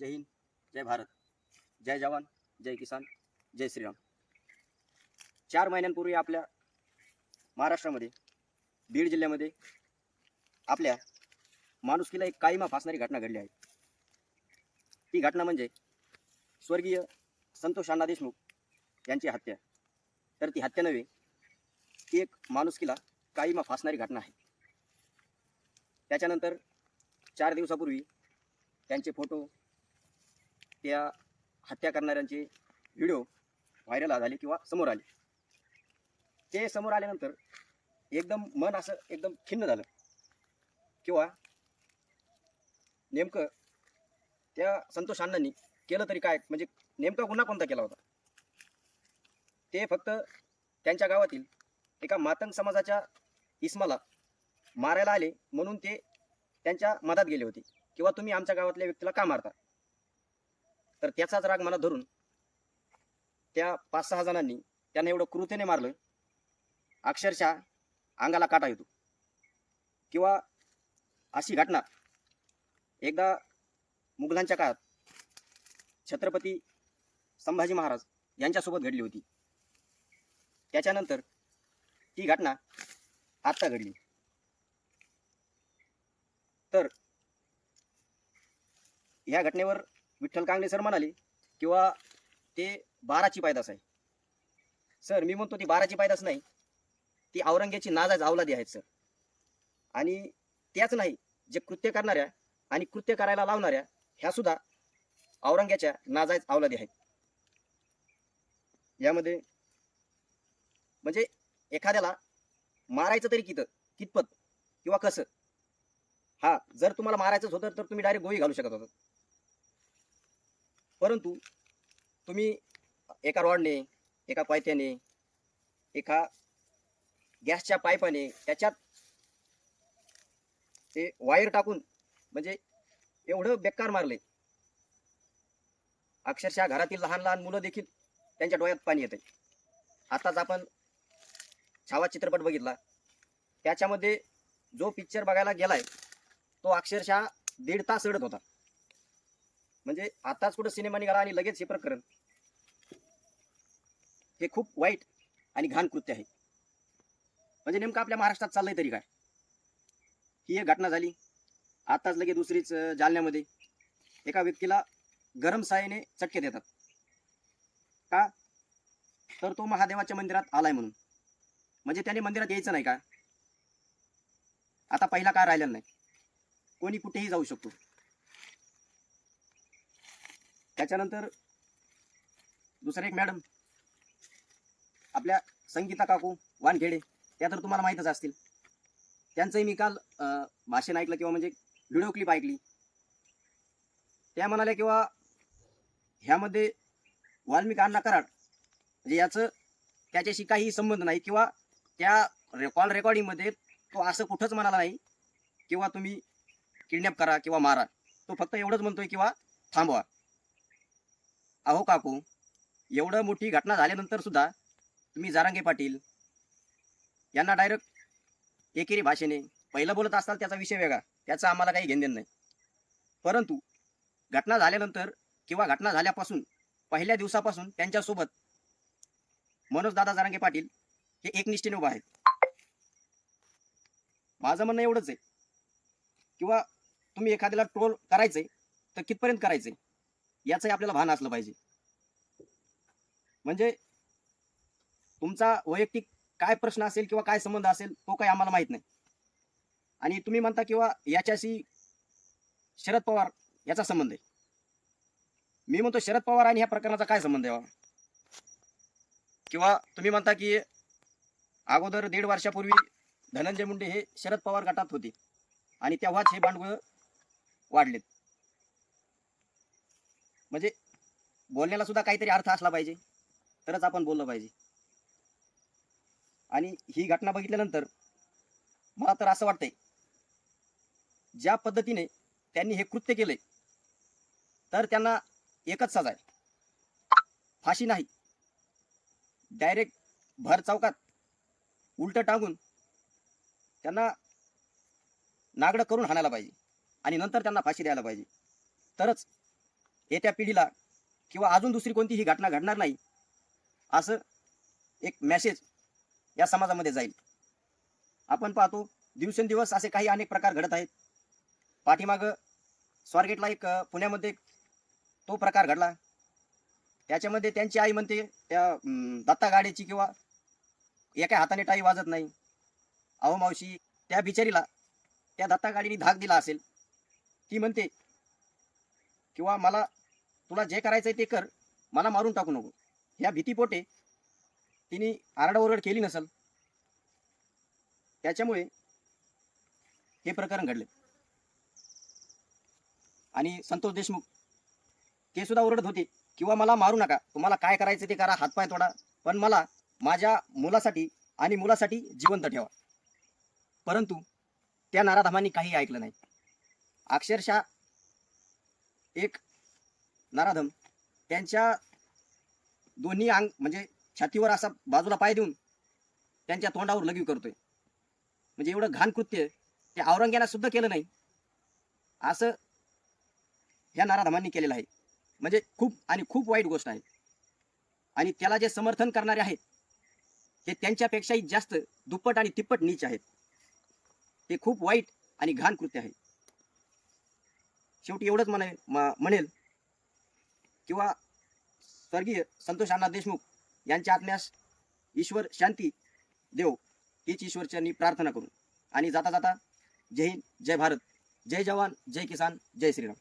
जय हिंद जय भारत जय जवान जय किसान जय श्रीराम. चार महिन्यांपूर्वी आपल्या महाराष्ट्रामध्ये बीड जिल्ह्यामध्ये आपल्या माणुसकीला एक काळीमा फासणारी घटना घडली आहे. ती घटना म्हणजे स्वर्गीय संतोष अण्णा देशमुख यांची हत्या. तर ती हत्या नव्हे ती एक माणुसकीला काळीमा फासणारी घटना आहे. त्याच्यानंतर चार दिवसापूर्वी त्यांचे फोटो त्या हत्या करणाऱ्यांचे व्हिडिओ व्हायरल झाले किंवा समोर आले. ते समोर आल्यानंतर एकदम मन असं एकदम खिन्न झालं. किंवा नेमकं त्या संतोष अण्णांनी केलं तरी काय? म्हणजे नेमका गुन्हा कोणता केला होता? ते फक्त त्यांच्या गावातील एका मातंग समाजाच्या इस्माला मारायला आले म्हणून ते त्यांच्या मधात गेले होते. किंवा तुम्ही आमच्या गावातल्या व्यक्तीला का मारता? तर त्याचाच राग मला धरून त्या पाच सहा जणांनी त्यांना एवढं क्रूतेने मारलं अक्षरशः अंगाला काटा येतो. किंवा अशी घटना एकदा मुघलांच्या काळात छत्रपती संभाजी महाराज यांच्यासोबत घडली होती. त्याच्यानंतर ती घटना आत्ता घडली. तर या घटनेवर विठ्ठल कांगणे सर म्हणाले किंवा ते बाराची पायदास आहे. सर मी म्हणतो ती बाराची पायदास नाही. ती औरंग्याची नाजाज अवलादी आहेत सर आणि त्याच नाही जे कृत्य करणाऱ्या आणि कृत्य करायला लावणाऱ्या ह्या सुद्धा औरंग्याच्या नाजायज अवलादी आहेत. यामध्ये म्हणजे एखाद्याला मारायचं तरी कित कितपत किंवा कसं? हा जर तुम्हाला मारायचंच होतं तर तुम्ही डायरेक्ट गोळी घालू शकत होता परंतु तुम्ही एका रॉडने एका पायथ्याने एका गॅसच्या पाईपाने त्याच्यात ते वायर टाकून म्हणजे एवढं बेकार मारले. अक्षरशः घरातील लहान लहान मुलं देखील त्यांच्या डोळ्यात पाणी येते आताच आपण छावा चित्रपट बघितला. त्याच्यामध्ये जो पिक्चर बघायला गेलाय तो अक्षरशः दीड तास रडत होता. म्हणजे आताच कुठं सिनेमा निघाला आणि लगेच हे प्रकरण. हे खूप वाईट आणि घाण कृत्य आहे. म्हणजे नेमकं आपल्या महाराष्ट्रात चाललंय तरी काय? ही एक घटना झाली. आताच लगेच दुसरीच जालन्यामध्ये. एका व्यक्तीला गरम सायने चटके देतात. का? तर तो महादेवाच्या मंदिरात आलाय म्हणून. म्हणजे त्याने मंदिरात यायचं नाही का? आता पहिला काय राहिलेला नाही? कोणी कुठेही जाऊ शकतो. त्याच्यानंतर दुसरं एक मॅडम आपल्या संगीता काकू वानखेडे त्या तर तुम्हाला माहीतच असतील. त्यांचंही मी काल भाषण ऐकलं किंवा म्हणजे व्हिडिओ क्लिप ऐकली. त्या म्हणाल्या किंवा ह्यामध्ये वाल्मिक अण्णा कराड म्हणजे याचं त्याच्याशी काही संबंध नाही किंवा त्या कॉल रेकॉर्डिंगमध्ये तो असं कुठंच म्हणाला नाही किंवा तुम्ही किडनॅप करा किंवा मारा. तो फक्त एवढंच म्हणतोय किंवा थांबवा. अहो काकू एवढं मोठी घटना झाल्यानंतर सुद्धा तुम्ही जारांगे पाटील यांना डायरेक्ट एकेरी भाषेने पहिलं बोलत असताल त्याचा विषय वेगळा. त्याचा आम्हाला काही घेणदेण नाही. परंतु घटना झाल्यानंतर किंवा घटना झाल्यापासून पहिल्या दिवसापासून त्यांच्यासोबत मनोजदादा जारांगे पाटील हे एकनिष्ठेने उभा आहेत. माझं म्हणणं एवढंच आहे. किंवा तुम्ही एखाद्याला ट्रोल करायचंय तर कितपर्यंत करायचंय? याचंही आपल्याला भान असलं पाहिजे. म्हणजे तुमचा वैयक्तिक काय प्रश्न असेल किंवा काय संबंध असेल तो काही आम्हाला माहीत नाही. आणि तुम्ही म्हणता किंवा याच्याशी शरद पवार याचा संबंध आहे. मी म्हणतो शरद पवार आणि ह्या प्रकरणाचा काय संबंध आहे किंवा तुम्ही म्हणता की अगोदर दीड वर्षापूर्वी धनंजय मुंडे हे शरद पवार गटात होते. आणि तेव्हाच हे भांडवळ वाढलेत. म्हणजे बोलण्याला सुद्धा काहीतरी अर्थ असला पाहिजे. तरच आपण बोललं पाहिजे. आणि ही घटना बघितल्यानंतर मला तर असं वाटतंय ज्या पद्धतीने त्यांनी हे कृत्य केले तर त्यांना एकच सजा आहे. फाशी नाही. डायरेक्ट भर चौकात उलट टांगून त्यांना नागडं करून हाणायला पाहिजे. आणि नंतर त्यांना फाशी द्यायला पाहिजे. तरच येत्या पिढीला किंवा अजून दुसरी कोणतीही घटना घडणार नाही असं एक मेसेज या समाजामध्ये जाईल. आपण पाहतो दिवसेंदिवस असे काही अनेक प्रकार घडत आहेत. पाठीमागं स्वारगेटला एक पुण्यामध्ये तो प्रकार घडला. त्याच्यामध्ये त्यांची आई म्हणते त्या दत्ता गाडीची किंवा एका हाताने टाई वाजत नाही. अहो मावशी त्या बिचारीला त्या दत्ता गाडीने धाक दिला असेल. ती म्हणते किंवा मला तुला जे करायचंय ते कर. मला मारून टाकू नको. ह्या भीतीपोटे तिने आरडाओरड केली नसल त्याच्यामुळे हे प्रकरण घडले. आणि संतोष देशमुख ते सुद्धा ओरडत होते किंवा मला मारू नका. तुम्हाला काय करायचं ते करा हातपाय तोडा. पण मला माझ्या मुलासाठी आणि मुलासाठी जिवंत ठेवा. परंतु त्या नाराधामांनी काही ऐकलं नाही. अक्षरशः एक नाराधम त्यांच्या दोन्ही अंग म्हणजे छातीवर असा बाजूला पाय देऊन त्यांच्या तोंडावर लगीव करतोय. म्हणजे एवढं घाण कृत्य ते औरंग्यानं सुद्धा केलं नाही. असं ह्या नाराधमांनी केलेलं आहे. म्हणजे खूप आणि खूप वाईट गोष्ट आहे. आणि त्याला जे समर्थन करणारे आहेत ते त्यांच्यापेक्षाही जास्त दुप्पट आणि तिप्पट नीच आहेत. ते खूप वाईट आणि घाण कृत्य आहे. शेवटी एवढंच म्हणे म्हणेल किंवा स्वर्गीय संतोष अण्णा देशमुख यांच्या आत्म्यास ईश्वर शांती देव हीच ईश्वरच्यांनी प्रार्थना करू आणि जाता जाता जय हिंद जय भारत जय जवान जय किसान जय श्रीराम.